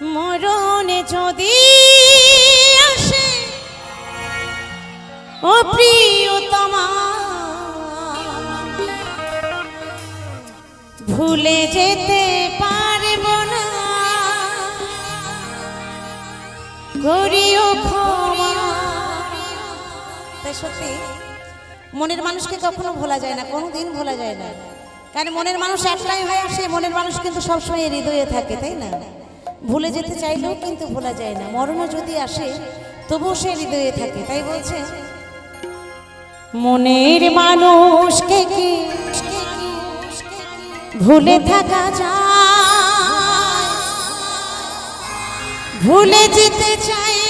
মরণে যদি আসে, ও ভুলে যেতে পারব না। করিও ক্ষমা। তাই সত্যি, মনের মানুষকে কখনো ভোলা যায় না কোনো দিন ভোলা যায় না। কারণ মনের মানুষ একটাই হয় আর সেই মনের মানুষ কিন্তু সবসময় হৃদয়ে থাকে, তাই না? ভুলে যেতে চাইলেও কিন্তু ভোলা যায় না। মরণও যদি আসে, তবুও সে হৃদয়ে থাকে, তাই বলছে? মনের মানুষকে কি ভুলে থাকা যায়। ভুলে যেতে চাইলে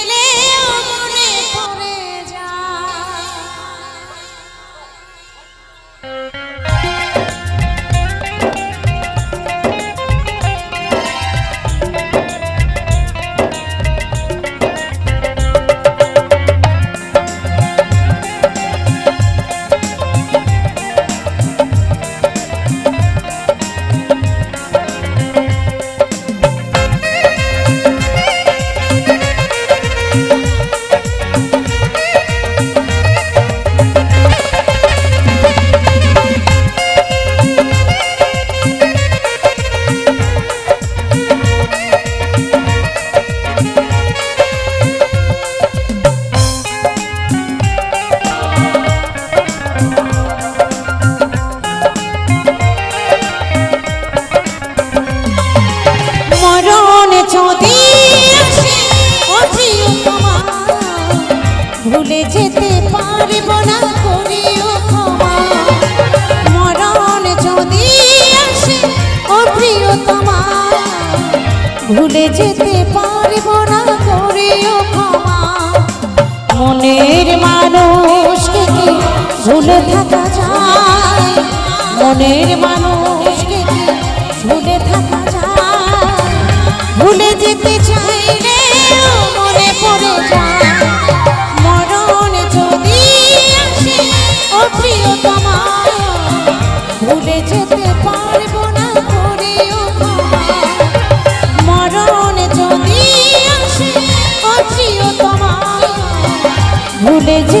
ভুলে যেতে পারব না ক্ষমা। মনের মানুষকে কি ভুলে থাকা যায়? মনের মানুষকে কি ভুলে থাকা যায়? ভুলে যেতে চাইলে ভুলে যেতে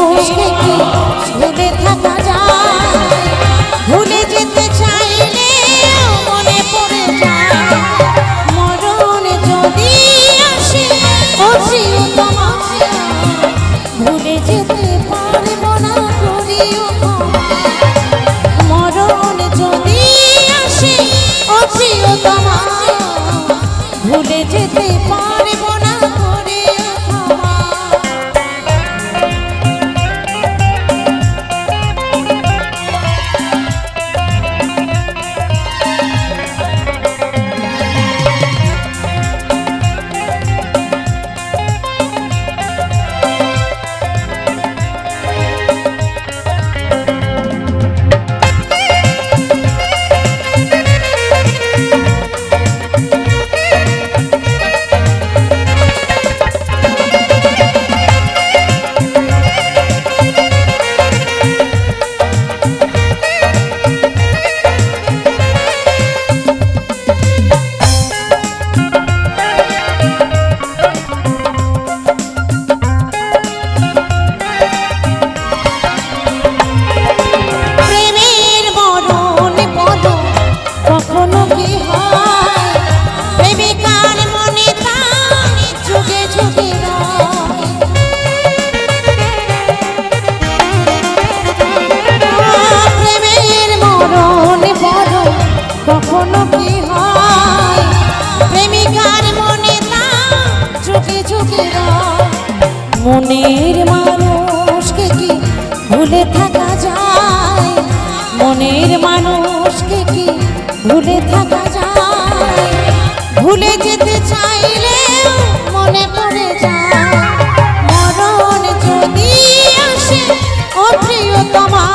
ভুলে থাকা যায়, ভুলে যেতে চাইলেও মনে পড়ে যায়। মরণ যদি আসে ও প্রিয়তমা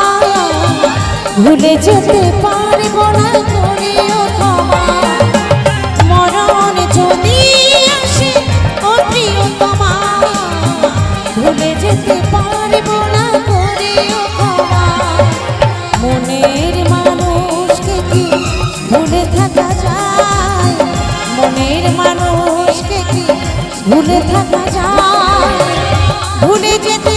ভুলে যেতে পারব না করিও ক্ষমা মরণ যদি আসে ও প্রিয়তমা ভুলে যেতে পারব 每天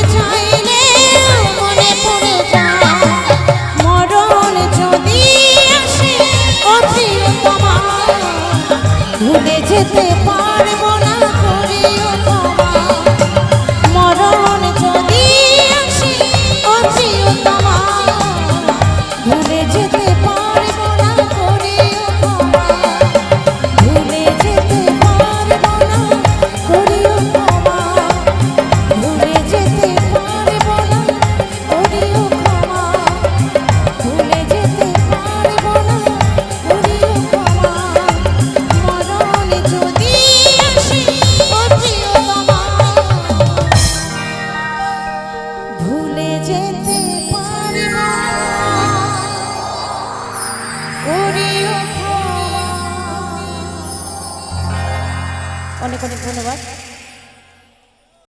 অনেক অনেক ধন্যবাদ।